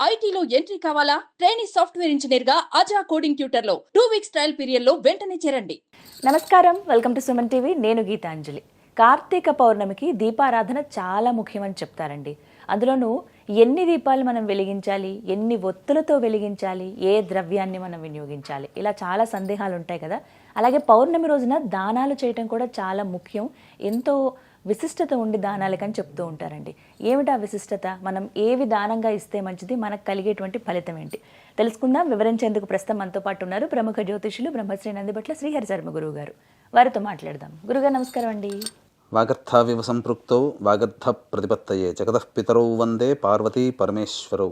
ఐటీలో ఎంట్రీ కావాలా? Training software ఇంజనీర్గా అజా కోడింగ్ ట్యూటర్లో టూ వీక్స్ ట్రయల్ పీరియడ్లో వెంటనే చేరండి. నమస్కారం. Welcome to Suman TV. నేను గీతాంజలి. కార్తీక పౌర్ణమికి దీపారాధన చాలా ముఖ్యమని చెప్తారండి. అందులోనూ ఎన్ని దీపాలు మనం వెలిగించాలి ఎన్ని ఒత్తులతో వెలిగించాలి ఏ ద్రవ్యాన్ని మనం వినియోగించాలి ఇలా చాలా సందేహాలు ఉంటాయి కదా. అలాగే పౌర్ణమి రోజున దానాలు చేయటం కూడా చాలా ముఖ్యం. ఎంతో విశిష్టత ఉండి దానాలకని చెప్తూ ఉంటారండి. ఏమిటా విశిష్టత? మనం ఏవి దానంగా ఇస్తే మంచిది? మనకు కలిగేటువంటి ఫలితం ఏంటి? తెలుసుకుందాం. వివరించేందుకు ప్రస్తుతం మనతో పాటు ఉన్నారు ప్రముఖ జ్యోతిషులు బ్రహ్మశ్రీ నందిబట్ల శ్రీహరి శర్మ గురువు గారు వారితో మాట్లాడదాం. గురుగారు నమస్కారం అండి. వాగర్థావివ సంపృక్తౌ వాగర్థ ప్రతిపత్తయే జగతః పితరౌ వందే పార్వతీ పరమేశ్వరౌ.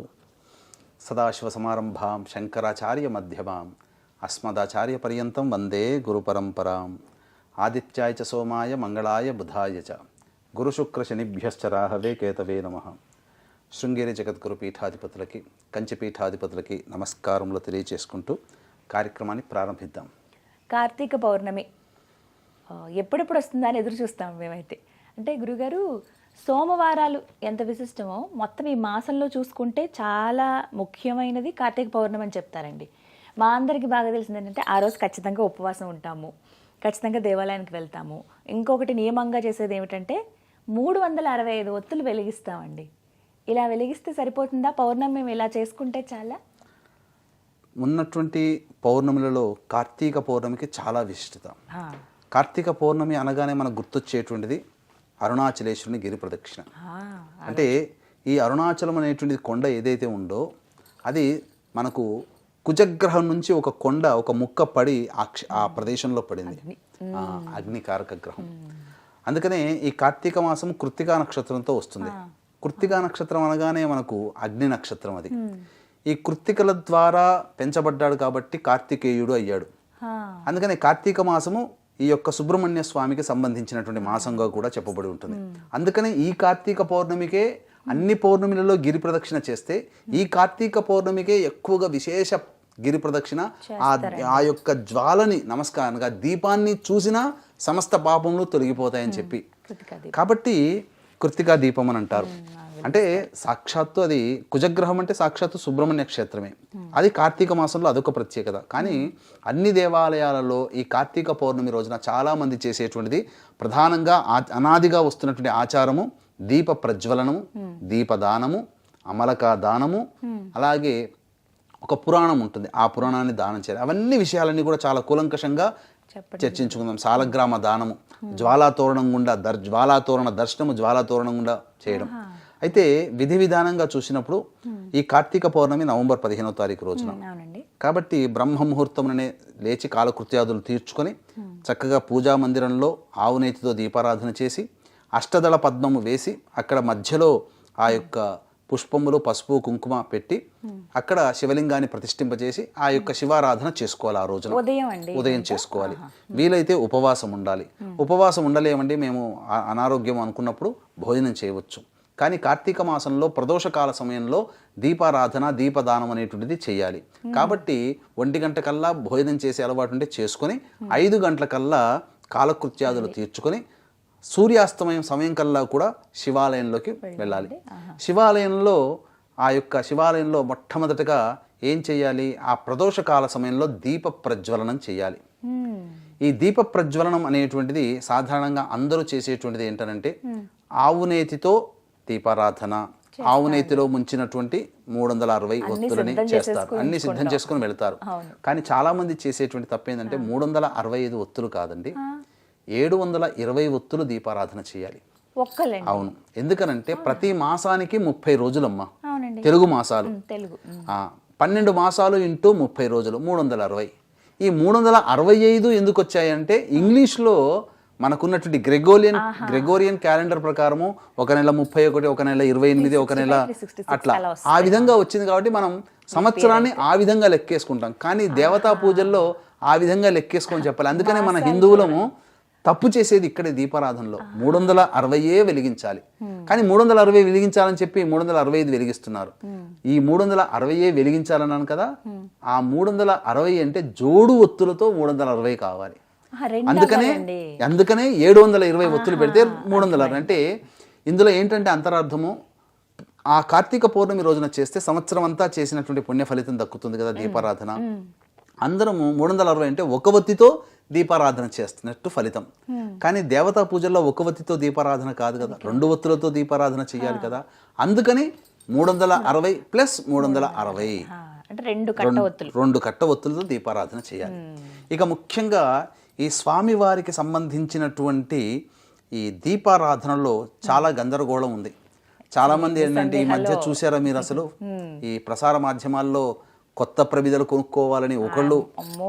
సదాశివసమారంభాం శంకరాచార్య మధ్యమాం అస్మదాచార్య పర్యంతం వందే గురుపరంపరాం ఆదిత్యాయ చ సోమాయ మంగళాయ బుధాయ చ. గురుశుక్రశనిభ్యశ్చ రాహవే కేతవే నమ. శృంగేరి జగద్గురు పీఠాధిపతులకి కంచి పీఠాధిపతులకి నమస్కారములు తెలియచేసుకుంటూ కార్యక్రమాన్ని ప్రారంభిద్దాం. కార్తీక పౌర్ణమి. ఎప్పుడెప్పుడు వస్తుందా అని ఎదురు చూస్తాం మేమైతే. అంటే గురుగారు సోమవారాలు ఎంత విశిష్టమో మొత్తం ఈ మాసంలో చూసుకుంటే చాలా ముఖ్యమైనది కార్తీక పౌర్ణమి అని చెప్తారండి. మా అందరికీ బాగా తెలిసింది ఏంటంటే ఆ రోజు ఖచ్చితంగా ఉపవాసం ఉంటాము. ఖచ్చితంగా దేవాలయానికి వెళ్తాము. ఇంకొకటి నియమంగా చేసేది ఏమిటంటే మూడు వందల అరవై ఐదు ఒత్తులు వెలిగిస్తామండి. ఇలా వెలిగిస్తే సరిపోతుందా? పౌర్ణమి మేము ఇలా చేసుకుంటే చాలా? ఉన్నటువంటి పౌర్ణములలో కార్తీక పౌర్ణమికి చాలా విశిష్టత. కార్తీక పౌర్ణమి అనగానే మనకు గుర్తొచ్చేటువంటిది అరుణాచలేశ్వరుని గిరి ప్రదక్షిణ. అంటే ఈ అరుణాచలం అనేటువంటిది కొండ ఏదైతే ఉందో అది మనకు కుజగ్రహం నుంచి ఒక కొండ ఒక ముక్క పడి ఆ ప్రదేశంలో పడింది. అగ్నికారక గ్రహం. అందుకనే ఈ కార్తీక మాసం కృత్తికా నక్షత్రంతో వస్తుంది. కృత్తికా నక్షత్రం అనగానే మనకు అగ్ని నక్షత్రం అది. ఈ కృత్తికల ద్వారా పెంచబడ్డాడు కాబట్టి కార్తికేయుడు అయ్యాడు. అందుకని కార్తీక మాసము ఈ యొక్క సుబ్రహ్మణ్య స్వామికి సంబంధించినటువంటి మాసంగా కూడా చెప్పబడి ఉంటుంది. అందుకని ఈ కార్తీక పౌర్ణమికే అన్ని పౌర్ణమిలలో గిరి ప్రదక్షిణ చేస్తే ఈ కార్తీక పౌర్ణమికే ఎక్కువగా విశేష గిరి ప్రదక్షిణ ఆ ఆ యొక్క జ్వాలని నమస్కారంగా దీపాన్ని చూసినా సమస్త పాపములు తొలగిపోతాయని చెప్పి. కృతికా. కాబట్టి కృత్తికా దీపం అని అంటారు. అంటే సాక్షాత్తు అది కుజగ్రహం అంటే సాక్షాత్తు సుబ్రహ్మణ్య క్షేత్రమే. అది కార్తీక మాసంలో అదొక ప్రత్యేకత. కానీ అన్ని దేవాలయాలలో ఈ కార్తీక పౌర్ణమి రోజున చాలా మంది చేసేటువంటిది ప్రధానంగా అనాదిగా వస్తున్నటువంటి ఆచారము దీప ప్రజ్వలనము దీపదానము అమలక దానము అలాగే ఒక పురాణం ఉంటుంది. ఆ పురాణాన్ని దానం చేయాలి. అవన్నీ విషయాలన్నీ కూడా చాలా కూలంకషంగా. చర్చించుకుందాం. సాలగ్రామ దానము జ్వాలాతోరణం గుండా దర్ జ్వాలాతోరణ దర్శనము జ్వాలాతోరణం గుండా చేయడం. అయితే విధి విధానంగా చూసినప్పుడు ఈ కార్తీక పౌర్ణమి నవంబర్ పదిహేనో తారీఖు రోజున కాబట్టి బ్రహ్మ ముహూర్తముననే లేచి కాలకృత్యాదులు తీర్చుకొని చక్కగా పూజా మందిరంలో ఆవు నేతితో దీపారాధన చేసి అష్టదళ పద్మము వేసి అక్కడ మధ్యలో ఆ యొక్క పుష్పములు పసుపు కుంకుమ పెట్టి అక్కడ శివలింగాన్ని ప్రతిష్ఠింపజేసి ఆ యొక్క శివారాధన చేసుకోవాలి ఆ రోజున. ఉదయం చేసుకోవాలి. వీలైతే ఉపవాసం ఉండాలి. ఉపవాసం ఉండలేమండి మేము అనారోగ్యం అనుకున్నప్పుడు భోజనం చేయవచ్చు. కానీ కార్తీక మాసంలో ప్రదోషకాల సమయంలో దీపారాధన దీపదానం అనేటువంటిది చేయాలి. కాబట్టి ఒంటి గంట కల్లా భోజనం చేసే అలవాటు ఉంటే చేసుకొని ఐదు గంటల కల్లా కాలకృత్యాదులు తీర్చుకొని సూర్యాస్తమయం సమయం కల్లా కూడా శివాలయంలోకి వెళ్ళాలి. శివాలయంలో ఆ యొక్క శివాలయంలో మొట్టమొదటగా ఏం చేయాలి? ఆ ప్రదోషకాల సమయంలో దీప ప్రజ్వలనం చేయాలి. ఈ దీప ప్రజ్వలనం అనేటువంటిది సాధారణంగా అందరూ చేసేటువంటిది ఏంటనంటే ఆవు నేతితో దీపారాధన ఆవు నేతిలో ముంచినటువంటి మూడు వందల అరవై ఒత్తులని సిద్ధం చేస్తారు. అన్ని సిద్ధం చేసుకొని వెళ్తారు. కానీ చాలా మంది చేసేటువంటి తప్పేందంటే మూడు వందల అరవై ఐదు ఒత్తులు కాదండి. ఏడు వందల ఇరవై ఒత్తులు దీపారాధన చేయాలి. అవును. ఎందుకనంటే ప్రతి మాసానికి ముప్పై రోజులమ్మా. తెలుగు మాసాలు. పన్నెండు మాసాలు ఇంటూ ముప్పై రోజులు మూడు వందల అరవై ఈ మూడు వందల అరవై ఐదు ఎందుకు వచ్చాయంటే ఇంగ్లీష్లో మనకున్నటువంటి గ్రెగోరియన్ గ్రెగోరియన్ క్యాలెండర్ ప్రకారము ఒక నెల ముప్పై ఒకటి ఒక నెల ఇరవై ఎనిమిది ఒక నెల 366 అట్లా. ఆ విధంగా వచ్చింది కాబట్టి మనం సంవత్సరాన్ని ఆ విధంగా లెక్కేసుకుంటాం. కానీ దేవతా పూజల్లో ఆ విధంగా లెక్కేసుకొని చెప్పాలి. అందుకనే మన హిందువులము తప్పు చేసేది ఇక్కడే దీపారాధనలో. మూడు వందల అరవైయే వెలిగించాలి. కానీ మూడు వందల అరవై వెలిగించాలని చెప్పి మూడు వందల అరవై ఐదు వెలిగిస్తున్నారు. ఈ మూడు వందల అరవైయే వెలిగించాలన్నాను కదా ఆ మూడు వందల అరవై అంటే జోడు ఒత్తులతో మూడు వందల అరవై కావాలి. అందుకనే. అందుకనే ఏడు వందల ఇరవై ఒత్తులు పెడితే మూడు వందల అరవై. అంటే ఇందులో ఏంటంటే అంతరార్థము ఆ కార్తీక పౌర్ణమి రోజున చేస్తే సంవత్సరం అంతా చేసినటువంటి పుణ్య ఫలితం దక్కుతుంది కదా దీపారాధన. అందరము మూడు వందల అరవై అంటే ఒక వత్తితో దీపారాధన చేస్తున్నట్టు ఫలితం. కానీ దేవతా పూజల్లో ఒక వత్తితో దీపారాధన కాదు కదా. రెండు వత్తులతో దీపారాధన చేయాలి కదా. అందుకని మూడు వందల అరవై ప్లస్ మూడు వందల అరవై. రెండు కట్ట ఒత్తులు రెండు కట్ట ఒత్తులతో దీపారాధన చేయాలి. ఇక ముఖ్యంగా ఈ స్వామివారికి సంబంధించినటువంటి ఈ దీపారాధనలో చాలా గందరగోళం ఉంది. చాలా మంది ఏంటంటే ఈ మధ్య చూసారా మీరు అసలు? ఈ ప్రసార మాధ్యమాల్లో కొత్త ప్రమిదలు కొనుక్కోవాలని ఒకళ్ళు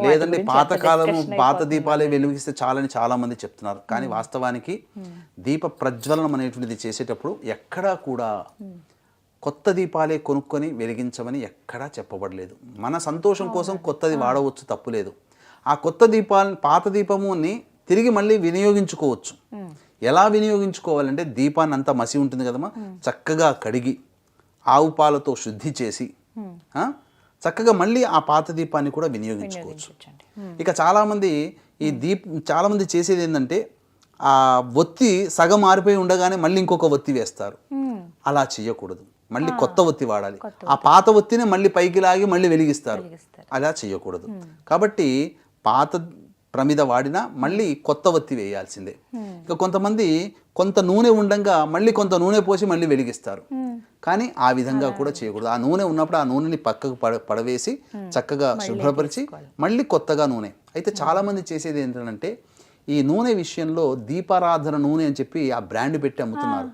లేదంటే పాతకాలము పాత దీపాలే వెలిగిస్తే చాలని చాలా మంది చెప్తున్నారు. కానీ వాస్తవానికి దీప ప్రజ్వలనం అనేటువంటిది చేసేటప్పుడు ఎక్కడా కూడా కొత్త దీపాలే కొనుక్కొని వెలిగించమని ఎక్కడా చెప్పబడలేదు. మన సంతోషం కోసం కొత్తది వాడవచ్చు తప్పులేదు ఆ కొత్త దీపాలని పాత దీపముని తిరిగి మళ్ళీ వినియోగించుకోవచ్చు. ఎలా వినియోగించుకోవాలంటే దీపాన్ని అంతా మసి ఉంటుంది కదమ్మా. చక్కగా కడిగి ఆవు పాలతో శుద్ధి చేసి చక్కగా మళ్ళీ ఆ పాత దీపాన్ని కూడా వినియోగించుకోవచ్చు. ఇక చాలామంది ఈ దీప్ చాలామంది చేసేది ఏంటంటే ఆ ఒత్తి సగం మారిపోయి ఉండగానే మళ్ళీ ఇంకొక ఒత్తి వేస్తారు. అలా చేయకూడదు మళ్ళీ కొత్త ఒత్తి వాడాలి. ఆ పాత ఒత్తిని మళ్ళీ పైకి లాగి మళ్ళీ వెలిగిస్తారు. అలా చేయకూడదు కాబట్టి పాత ప్రమిద వాడినా మళ్ళీ కొత్త ఒత్తి వేయాల్సిందే. ఇక కొంతమంది కొంత నూనె ఉండంగా మళ్ళీ కొంత నూనె పోసి మళ్ళీ వెలిగిస్తారు. కానీ ఆ విధంగా కూడా చేయకూడదు. ఆ నూనె ఉన్నప్పుడు ఆ నూనెని పక్కకు పడ పడవేసి చక్కగా శుభ్రపరిచి మళ్ళీ కొత్తగా నూనె. అయితే చాలా మంది చేసేది ఏంటంటే ఈ నూనె విషయంలో దీపారాధన నూనె అని చెప్పి ఆ బ్రాండ్ పెట్టి అమ్ముతున్నారు.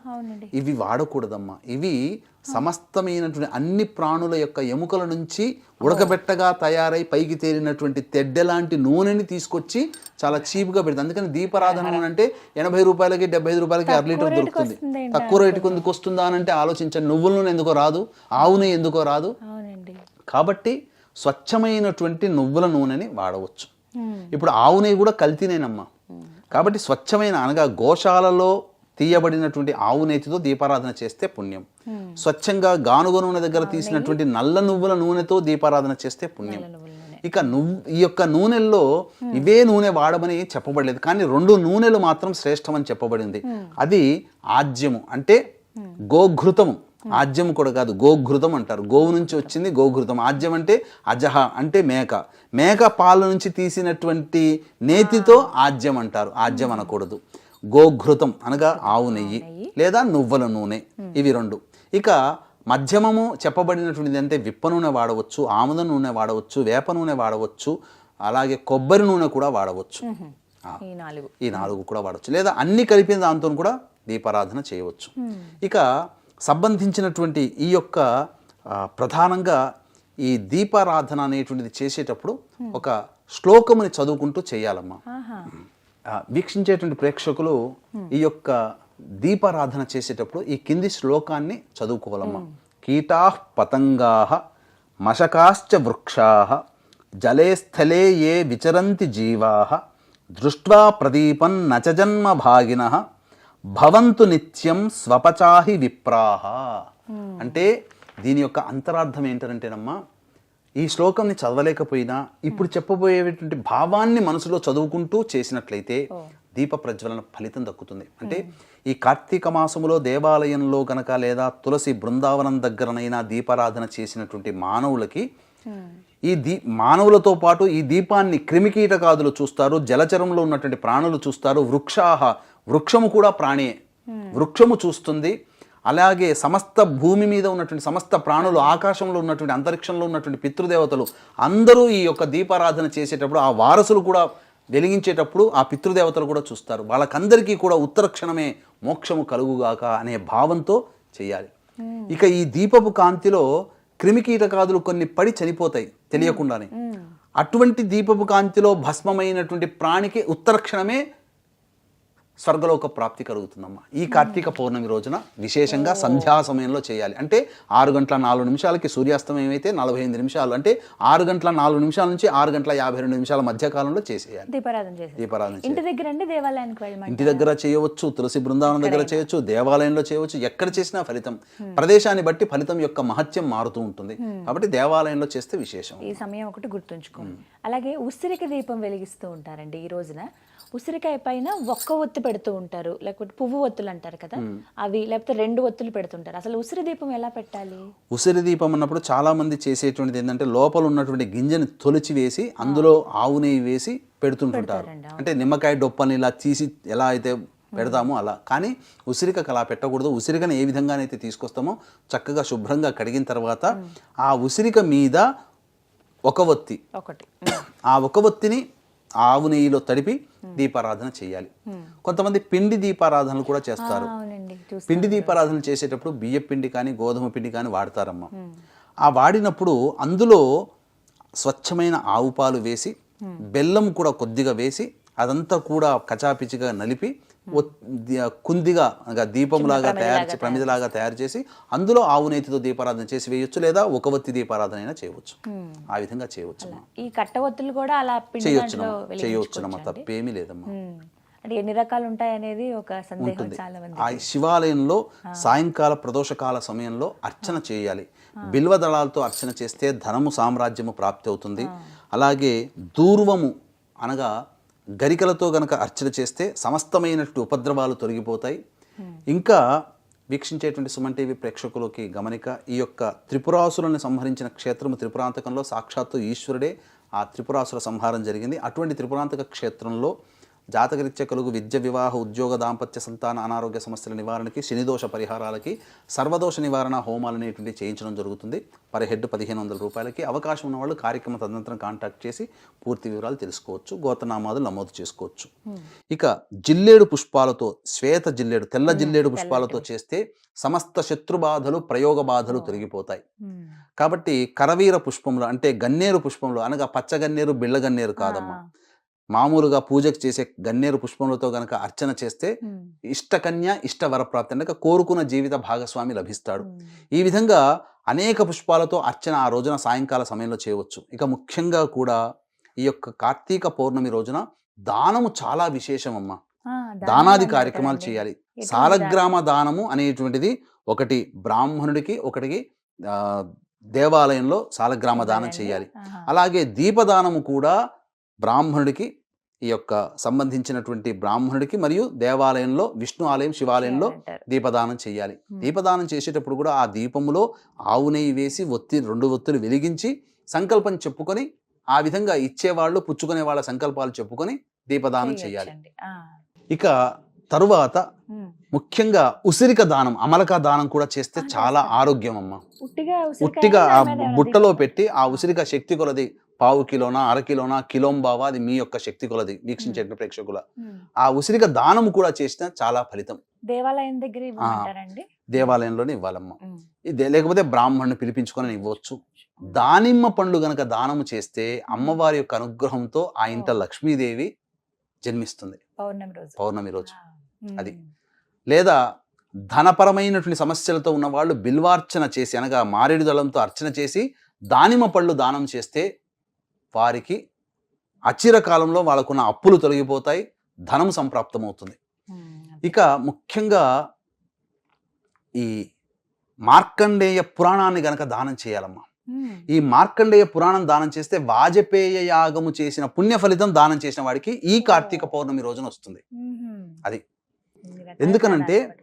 ఇవి వాడకూడదమ్మా. ఇవి సమస్తమైనటువంటి అన్ని ప్రాణుల యొక్క ఎముకల నుంచి ఉడకబెట్టగా తయారై పైకి తేలినటువంటి తెడ్డె లాంటి నూనెని తీసుకొచ్చి చాలా చీప్గా పెడుతుంది అందుకని దీపారాధన నూనె అంటే ఎనభై రూపాయలకి డెబ్బై ఐదు రూపాయలకి అర లీటర్ దొరుకుతుంది. తక్కువ రేటుకి ఎందుకు వస్తుందా అని అంటే ఆలోచించండి. నువ్వుల నూనె ఎందుకో రాదు ఆవు నెయ్యి ఎందుకో రాదు. కాబట్టి స్వచ్ఛమైనటువంటి నువ్వుల నూనెని వాడవచ్చు. ఇప్పుడు ఆవు నెయ్యి కూడా కల్తీనేనమ్మా. కాబట్టి స్వచ్ఛమైన అనగా గోశాలలో తీయబడినటువంటి ఆవు నేతితో దీపారాధన చేస్తే పుణ్యం. స్వచ్ఛంగా గానుగ నూనె దగ్గర తీసినటువంటి నల్ల నువ్వుల నూనెతో దీపారాధన చేస్తే పుణ్యం. ఇక నువ్వు ఈ యొక్క నూనెల్లో ఇవే నూనె వాడమని చెప్పబడలేదు. కానీ రెండు నూనెలు మాత్రం శ్రేష్టమని చెప్పబడింది. అది ఆజ్యము అంటే గోఘృతము. ఆజ్యం కూడా కాదు గోఘృతం అంటారు. గోవు నుంచి వచ్చింది గోఘృతం. ఆజ్యం అంటే అజహ అంటే మేక. మేక పాల నుంచి తీసినటువంటి నేతితో ఆజ్యం అంటారు. ఆజ్యం అనకూడదు. గోఘృతం అనగా ఆవు నెయ్యి లేదా నువ్వుల నూనె. ఇవి రెండు. ఇక మధ్యమము చెప్పబడినటువంటిది అంటే విప్ప నూనె వాడవచ్చు ఆముద నూనె వాడవచ్చు వేప నూనె వాడవచ్చు అలాగే కొబ్బరి నూనె కూడా వాడవచ్చు. ఆ. ఈ నాలుగు. ఈ నాలుగు కూడా వాడవచ్చు. లేదా అన్ని కలిపిన దాంతో కూడా దీపారాధన చేయవచ్చు. ఇక సంబంధించినటువంటి ఈ యొక్క ప్రధానంగా ఈ దీపారాధన అనేటువంటిది చేసేటప్పుడు ఒక శ్లోకముని చదువుకుంటూ చేయాలమ్మా. వీక్షించేటువంటి ప్రేక్షకులు ఈ యొక్క దీపారాధన చేసేటప్పుడు ఈ కింది శ్లోకాన్ని చదువుకోవాలమ్మా. కీటా పతంగా మశకాశ్చ వృక్షా జలే స్థలే ఏ విచరంతి జీవా దృష్ట్వా ప్రదీపం నచ జన్మ భాగిన భవంతు నిత్యం స్వపచాహి విప్రాహ. అంటే దీని యొక్క అంతరార్థం ఏంటంటేనమ్మా ఈ శ్లోకంని చదవలేకపోయినా ఇప్పుడు చెప్పబోయేటువంటి భావాన్ని మనసులో చదువుకుంటూ చేసినట్లయితే దీప ప్రజ్వలన ఫలితం దక్కుతుంది. అంటే ఈ కార్తీక మాసములో దేవాలయంలో గనక లేదా తులసి బృందావనం దగ్గరనైనా దీపారాధన చేసినటువంటి మానవులకి ఈ దీ మానవులతో పాటు ఈ దీపాన్ని క్రిమికీటకాదులు చూస్తారు జలచరంలో ఉన్నటువంటి ప్రాణులు చూస్తారు వృక్షాహ వృక్షము కూడా ప్రాణియే. వృక్షము చూస్తుంది. అలాగే సమస్త భూమి మీద ఉన్నటువంటి సమస్త ప్రాణులు ఆకాశంలో ఉన్నటువంటి అంతరిక్షంలో ఉన్నటువంటి పితృదేవతలు అందరూ ఈ యొక్క దీపారాధన చేసేటప్పుడు ఆ వారసులు కూడా వెలిగించేటప్పుడు ఆ పితృదేవతలు కూడా చూస్తారు. వాళ్ళకందరికీ కూడా ఉత్తర క్షణమే మోక్షము కలుగుగాక అనే భావంతో చేయాలి. ఇక ఈ దీపపు కాంతిలో క్రిమికీటకాదులు కొన్ని పడి చనిపోతాయి తెలియకుండానే. అటువంటి దీపపు కాంతిలో భస్మమైనటువంటి ప్రాణికి ఉత్తర క్షణమే స్వర్గలోక ప్రాప్తి కలుగుతుందమ్మా. ఈ కార్తీక పౌర్ణమి రోజున విశేషంగా సంధ్యా సమయంలో చేయాలి. అంటే ఆరు గంటల నాలుగు నిమిషాలకి సూర్యాస్తమయం అయితే నలభై ఎనిమిది నిమిషాలు. అంటే ఆరు గంటల నాలుగు నిమిషాల నుంచి ఆరు గంటల యాభై రెండు నిమిషాల మధ్య కాలంలో చేసేయాలి. దీపారాధన. ఇంటి దగ్గర ఇంటి దగ్గర చేయవచ్చు తులసి బృందావనం దగ్గర చేయొచ్చు దేవాలయంలో చేయవచ్చు ఎక్కడ చేసినా ఫలితం. ప్రదేశాన్ని బట్టి ఫలితం యొక్క మహత్యం మారుతూ ఉంటుంది. కాబట్టి దేవాలయంలో చేస్తే విశేషం. ఈ సమయం ఒకటి గుర్తుంచుకోండి అలాగే ఉసిరిక దీపం వెలిగిస్తూ ఉంటారండి ఈ రోజున. ఉసిరికాయ పైన ఒక్క ఒత్తి పెడుతూ ఉంటారు. లేకపోతే పువ్వు ఒత్తులు అంటారు కదా. అవి లేకపోతే రెండు ఒత్తులు పెడుతుంటారు. అసలు ఉసిరి దీపం ఎలా పెట్టాలి? ఉసిరి దీపం అన్నప్పుడు చాలా మంది చేసేటువంటిది ఏంటంటే లోపల ఉన్నటువంటి గింజని తొలిచి వేసి అందులో ఆవు నెయ్యి వేసి పెడుతుంటుంటారు. అంటే నిమ్మకాయ డొప్పని ఇలా తీసి ఎలా అయితే పెడతామో అలా. కానీ ఉసిరికకు అలా పెట్టకూడదు. ఉసిరికను ఏ విధంగానైతే తీసుకొస్తామో చక్కగా శుభ్రంగా కడిగిన తర్వాత ఆ ఉసిరిక మీద ఒక ఒత్తి. ఒకటి. ఆ ఒక ఒత్తిని ఆవు నెయ్యిలో తడిపి దీపారాధన చేయాలి. కొంతమంది పిండి దీపారాధనలు కూడా చేస్తారు. పిండి దీపారాధన చేసేటప్పుడు బియ్య పిండి కానీ గోధుమ పిండి కానీ వాడతారమ్మా. ఆ వాడినప్పుడు అందులో స్వచ్ఛమైన ఆవు పాలు వేసి బెల్లం కూడా కొద్దిగా వేసి అదంతా కూడా కచాపిచిగా నలిపి కుందిగా అనగా దీపంలాగా తయారు చే- ప్రమిదలాగా తయారు చేసి అందులో ఆవు నేతితో దీపారాధన చేసి వేయొచ్చు లేదా ఒక ఒత్తి దీపారాధన అయినా చేయవచ్చు ఆ విధంగా చేయవచ్చు. ఈ కట్ట ఒత్తులు కూడా అలా చేయొచ్చునమ్మా. చేయొచ్చునమ్మా? తప్పేమీ లేదమ్మా. అంటే ఎన్ని రకాలు ఉంటాయి అనేది ఒక సందేహం ఉంటుంది. చాలా మంది ఆ శివాలయంలో సాయంకాల ప్రదోషకాల సమయంలో అర్చన చేయాలి. బిల్వ దళాలతో అర్చన చేస్తే ధనము సామ్రాజ్యము ప్రాప్తి అవుతుంది. అలాగే దూర్వము అనగా గరికలతో గనక అర్చన చేస్తే సమస్తమైనటువంటి ఉపద్రవాలు తొలగిపోతాయి. ఇంకా వీక్షించేటువంటి సుమన్ టీవీ ప్రేక్షకులకి గమనిక ఈ యొక్క త్రిపురాసులను సంహరించిన క్షేత్రము త్రిపురాంతకంలో సాక్షాత్తు ఈశ్వరుడే. ఆ త్రిపురాసుల సంహారం జరిగింది. అటువంటి త్రిపురాంతక క్షేత్రంలో జాతకరీత్యా కలుగు విద్య వివాహ ఉద్యోగ దాంపత్య సంతాన అనారోగ్య సమస్యల నివారణకి శనిదోష పరిహారాలకి సర్వదోష నివారణ హోమాలు అనేటువంటి చేయించడం జరుగుతుంది. పర్ హెడ్ పదిహేను వందల రూపాయలకి అవకాశం ఉన్న వాళ్ళు కార్యక్రమ తదనంతరం కాంటాక్ట్ చేసి పూర్తి వివరాలు తెలుసుకోవచ్చు గోతనామాదులు నమోదు చేసుకోవచ్చు. ఇక జిల్లేడు పుష్పాలతో శ్వేత జిల్లేడు తెల్ల జిల్లేడు పుష్పాలతో చేస్తే సమస్త శత్రు బాధలు ప్రయోగ బాధలు తొలగిపోతాయి. కాబట్టి కరవీర పుష్పంలో అంటే గన్నేరు పుష్పంలో అనగా పచ్చగన్నేరు బిళ్ళగన్నేరు కాదమ్మా. మామూలుగా పూజకు చేసే గన్నేరు పుష్పములతో గనక అర్చన చేస్తే. ఇష్టకన్య ఇష్ట వరప్రాప్తి అంటే కోరుకున్న జీవిత భాగస్వామి లభిస్తాడు. ఈ విధంగా అనేక పుష్పాలతో అర్చన ఆ రోజున సాయంకాల సమయంలో చేయవచ్చు ఇక ముఖ్యంగా కూడా ఈ యొక్క కార్తీక పౌర్ణమి రోజున దానము చాలా విశేషమమ్మా ఆ, దానం దానాది కార్యక్రమాలు? చేయాలి సాలగ్రామ దానము అనేటువంటిది ఒకటి బ్రాహ్మణుడికి ఒకటికి దేవాలయంలో సాలగ్రామ దానం? చేయాలి. అలాగే దీపదానము కూడా బ్రాహ్మణుడికి ఈ యొక్క సంబంధించినటువంటి బ్రాహ్మణుడికి మరియు దేవాలయంలో విష్ణు ఆలయం శివాలయంలో. దీపదానం చేయాలి. దీపదానం చేసేటప్పుడు కూడా ఆ దీపములో ఆవు నెయ్యి వేసి ఒత్తి రెండు ఒత్తులు వెలిగించి సంకల్పం చెప్పుకొని ఆ విధంగా ఇచ్చేవాళ్ళు పుచ్చుకునే వాళ్ళ సంకల్పాలు చెప్పుకొని దీపదానం చేయాలి. ఇక తరువాత. ముఖ్యంగా ఉసిరిక దానం అమలక దానం కూడా చేస్తే చాలా. ఆరోగ్యం అమ్మ ఉట్టిగా బుట్టలో? పెట్టి ఆ ఉసిరిక శక్తి కొలది పావు కిలోనా అర కిలోనా కిలోంబావా అది మీ యొక్క శక్తి కొలది వీక్షించే ప్రేక్షకుల. ఉమ్. ఆ ఉసిరిక దానం కూడా చేసిన చాలా ఫలితం. దేవాలయం దగ్గర దేవాలయంలోనే ఇవ్వాలమ్మ. ఇది లేకపోతే బ్రాహ్మణుని పిలిపించుకొని ఇవ్వచ్చు. దానిమ్మ పండ్లు గనక దానము చేస్తే అమ్మవారి యొక్క అనుగ్రహంతో ఆ ఇంట లక్ష్మీదేవి జన్మిస్తుంది. పౌర్ణమి రోజు. పౌర్ణమి రోజు. ఉమ్. అది. లేదా ధనపరమైనటువంటి సమస్యలతో ఉన్న వాళ్ళు బిల్వార్చన చేసి అనగా మారేడు దళంతో అర్చన చేసి దానిమ్మ పళ్ళు దానం చేస్తే వారికి అచిర కాలంలో వాళ్ళకున్న అప్పులు తొలగిపోతాయి ధనం సంప్రాప్తమవుతుంది. ఇక ముఖ్యంగా ఈ మార్కండేయ పురాణాన్ని గనక దానం చేయాలమ్మా. ఈ మార్కండేయ పురాణం దానం చేస్తే వాజపేయ యాగము చేసిన పుణ్య ఫలితం దానం చేసిన వాడికి ఈ కార్తీక పౌర్ణమి రోజున వస్తుంది. అది. ఎందుకనంటే.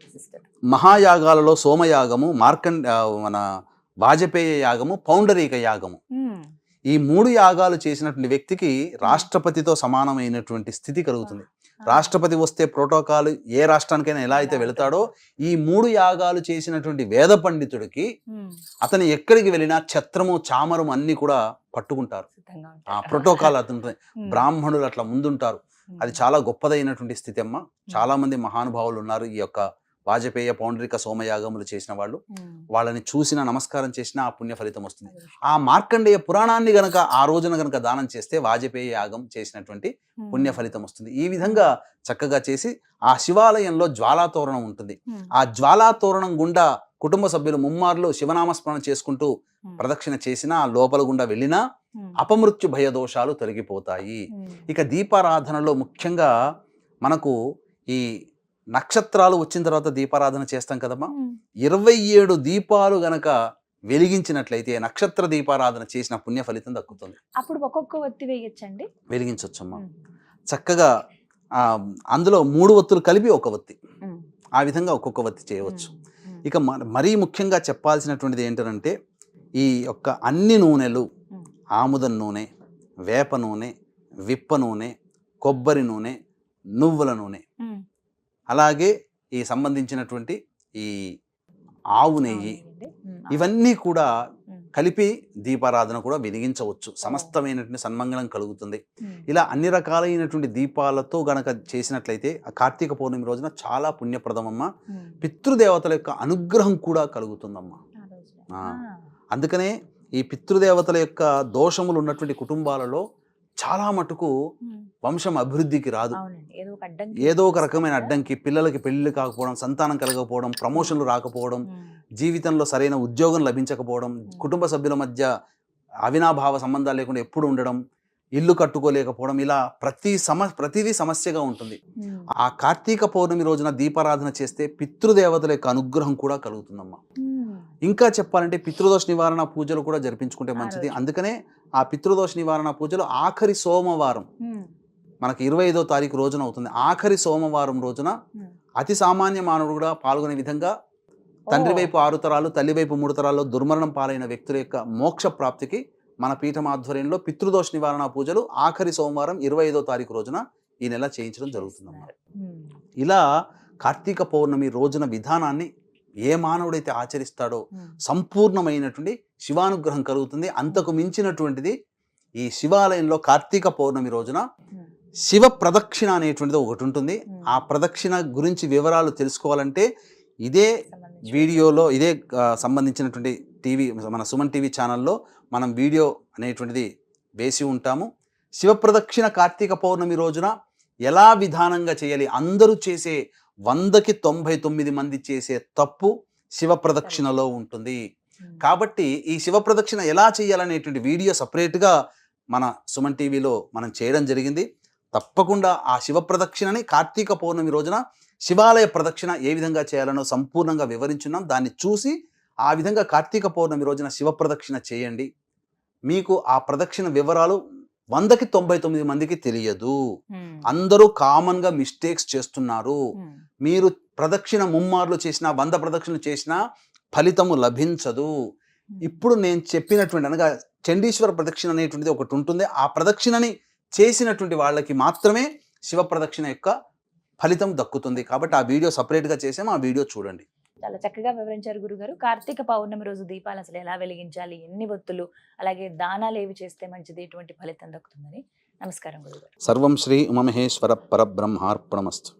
మహాయాగాలలో సోమయాగము మార్కండ మన వాజపేయ యాగము పౌండరీక యాగము. ఈ మూడు యాగాలు చేసినటువంటి వ్యక్తికి రాష్ట్రపతితో సమానమైనటువంటి స్థితి కలుగుతుంది. రాష్ట్రపతి వస్తే ప్రోటోకాల్ ఏ రాష్ట్రానికైనా ఎలా అయితే వెళతాడో ఈ మూడు యాగాలు చేసినటువంటి వేద పండితుడికి. అతను ఎక్కడికి వెళ్ళినా ఛత్రము చామరం అన్ని కూడా పట్టుకుంటారు ఆ. ప్రోటోకాల్ అతను. బ్రాహ్మణులు అట్లా ముందుంటారు. అది చాలా గొప్పదైనటువంటి స్థితి అమ్మ చాలా మంది మహానుభావులు ఉన్నారు ఈ యొక్క వాజపేయ పౌండరిక సోమయాగములు చేసిన వాళ్ళు. వాళ్ళని చూసిన నమస్కారం చేసినా ఆ పుణ్య ఫలితం వస్తుంది ఆ మార్కండేయ పురాణాన్ని గనక ఆ రోజున గనక దానం చేస్తే వాజపేయ యాగం చేసినటువంటి. పుణ్య ఫలితం వస్తుంది ఈ విధంగా చక్కగా చేసి ఆ శివాలయంలో జ్వాలాతోరణం ఉంటుంది. ఆ జ్వాలాతోరణం గుండా కుటుంబ సభ్యులు ముమ్మార్లు శివనామస్మరణ చేసుకుంటూ. ప్రదక్షిణ చేసినా ఆ లోపల గుండా వెళ్ళినా. అపమృత్యు భయ దోషాలు తొలగిపోతాయి. ఇక దీపారాధనలో ముఖ్యంగా మనకు ఈ నక్షత్రాలు వచ్చిన తర్వాత దీపారాధన చేస్తాం కదమ్మా. ఇరవై ఏడు దీపాలు గనక వెలిగించినట్లయితే నక్షత్ర దీపారాధన చేసిన పుణ్య ఫలితం దక్కుతుంది. అప్పుడు ఒక్కొక్క ఒత్తి వేయచ్చండి? వెలిగించవచ్చమ్మా చక్కగా అందులో మూడు ఒత్తులు కలిపి ఒక ఒత్తి. ఆ విధంగా ఒక్కొక్క ఒత్తి చేయవచ్చు. ఇక మరీ ముఖ్యంగా చెప్పాల్సినటువంటిది ఏంటంటే ఈ యొక్క అన్ని నూనెలు. ఆముదం నూనె వేప నూనె విప్ప నూనె కొబ్బరి నూనె నువ్వుల నూనె అలాగే ఈ సంబంధించినటువంటి ఈ ఆవు నెయ్యి ఇవన్నీ కూడా కలిపి దీపారాధన కూడా వెలిగించవచ్చు. సమస్తమైనటువంటి సన్మంగళం కలుగుతుంది. ఇలా అన్ని రకాలైనటువంటి దీపాలతో గనక చేసినట్లయితే ఆ కార్తీక పౌర్ణమి రోజున చాలా పుణ్యప్రదమమ్మ. పితృదేవతల యొక్క అనుగ్రహం కూడా కలుగుతుందమ్మా. అందుకనే ఈ పితృదేవతల యొక్క దోషములు ఉన్నటువంటి కుటుంబాలలో చాలా మటుకు వంశం అభివృద్ధికి రాదు. ఏదో ఒక రకమైన అడ్డంకి పిల్లలకి పెళ్ళి కాకపోవడం సంతానం కలగకపోవడం ప్రమోషన్లు రాకపోవడం జీవితంలో సరైన ఉద్యోగం లభించకపోవడం కుటుంబ సభ్యుల మధ్య అవినాభావ సంబంధాలు లేకుండా ఎప్పుడు ఉండడం ఇల్లు కట్టుకోలేకపోవడం ఇలా ప్రతి సమ ప్రతిదీ సమస్యగా ఉంటుంది. ఆ కార్తీక పౌర్ణమి రోజున దీపారాధన చేస్తే పితృదేవతల యొక్క అనుగ్రహం కూడా కలుగుతుందమ్మా. ఇంకా చెప్పాలంటే పితృదోష నివారణ పూజలు కూడా జరిపించుకుంటే మంచిది. అందుకనే ఆ పితృదోష నివారణ పూజలు ఆఖరి సోమవారం. మనకి ఇరవై ఐదో తారీఖు రోజున అవుతుంది. ఆఖరి సోమవారం రోజున అతి సామాన్య మానవుడు కూడా పాల్గొనే విధంగా తండ్రి వైపు ఆరు తరాలు తల్లి వైపు మూడు తరాల్లో దుర్మరణం పాలైన వ్యక్తుల యొక్క మోక్ష ప్రాప్తికి మన పీఠం ఆధ్వర్యంలో పితృదోష నివారణ పూజలు ఆఖరి సోమవారం ఇరవై ఐదో తారీఖు రోజున ఈ నెల చేయించడం జరుగుతుందన్నమాట. ఇలా కార్తీక పౌర్ణమి రోజున విధానాన్ని ఏ మానవుడైతే ఆచరిస్తాడో సంపూర్ణమైనటువంటి శివానుగ్రహం కలుగుతుంది. అంతకు మించినటువంటిది ఈ శివాలయంలో కార్తీక పౌర్ణమి రోజున శివ ప్రదక్షిణ అనేటువంటిది ఒకటి ఉంటుంది. ఆ ప్రదక్షిణ గురించి వివరాలు తెలుసుకోవాలంటే ఇదే వీడియోలో ఇదే సంబంధించినటువంటి టీవీ మన సుమన్ టీవీ ఛానల్లో మనం వీడియో అనేటువంటిది వేసి ఉంటాము. శివ ప్రదక్షిణ కార్తీక పౌర్ణమి రోజున ఎలా విధానంగా చేయాలి? అందరూ చేసే వందకి తొంభై తొమ్మిది మంది చేసే తప్పు శివ ప్రదక్షిణలో ఉంటుంది. కాబట్టి ఈ శివ ప్రదక్షిణ ఎలా చేయాలనేటువంటి వీడియో సపరేట్గా మన సుమన్ టీవీలో మనం చేయడం జరిగింది. తప్పకుండా ఆ శివ ప్రదక్షిణని కార్తీక పౌర్ణమి రోజున శివాలయ ప్రదక్షిణ ఏ విధంగా చేయాలనో సంపూర్ణంగా వివరించున్నాం. దాన్ని చూసి ఆ విధంగా కార్తీక పౌర్ణమి రోజున శివ ప్రదక్షిణ చేయండి. మీకు ఆ ప్రదక్షిణ వివరాలు వందకి తొంభై తొమ్మిది మందికి తెలియదు. అందరూ కామన్గా మిస్టేక్స్ చేస్తున్నారు. మీరు ప్రదక్షిణ ముమ్మార్లు చేసినా వంద ప్రదక్షిణలు చేసినా ఫలితము లభించదు. ఇప్పుడు నేను చెప్పినటువంటి అనగా చండీశ్వర ప్రదక్షిణ అనేటువంటిది ఒకటి ఉంటుంది. ఆ ప్రదక్షిణని చేసినటువంటి వాళ్ళకి మాత్రమే శివ ప్రదక్షిణ యొక్క ఫలితం దక్కుతుంది. కాబట్టి ఆ వీడియో సపరేట్గా చేసాము ఆ వీడియో చూడండి. చాలా చక్కగా వివరించారు గురుగారు. కార్తీక పౌర్ణమి రోజు దీపాలు అసలు ఎలా వెలిగించాలి? ఎన్ని ఒత్తులు అలాగే దానాలు ఏవి చేస్తే మంచిది? ఎటువంటి ఫలితం దక్కుతుందని. నమస్కారం గురుగారు. సర్వం శ్రీ ఉమమహేశ్వర పరబ్రహ్మార్పణమస్తు.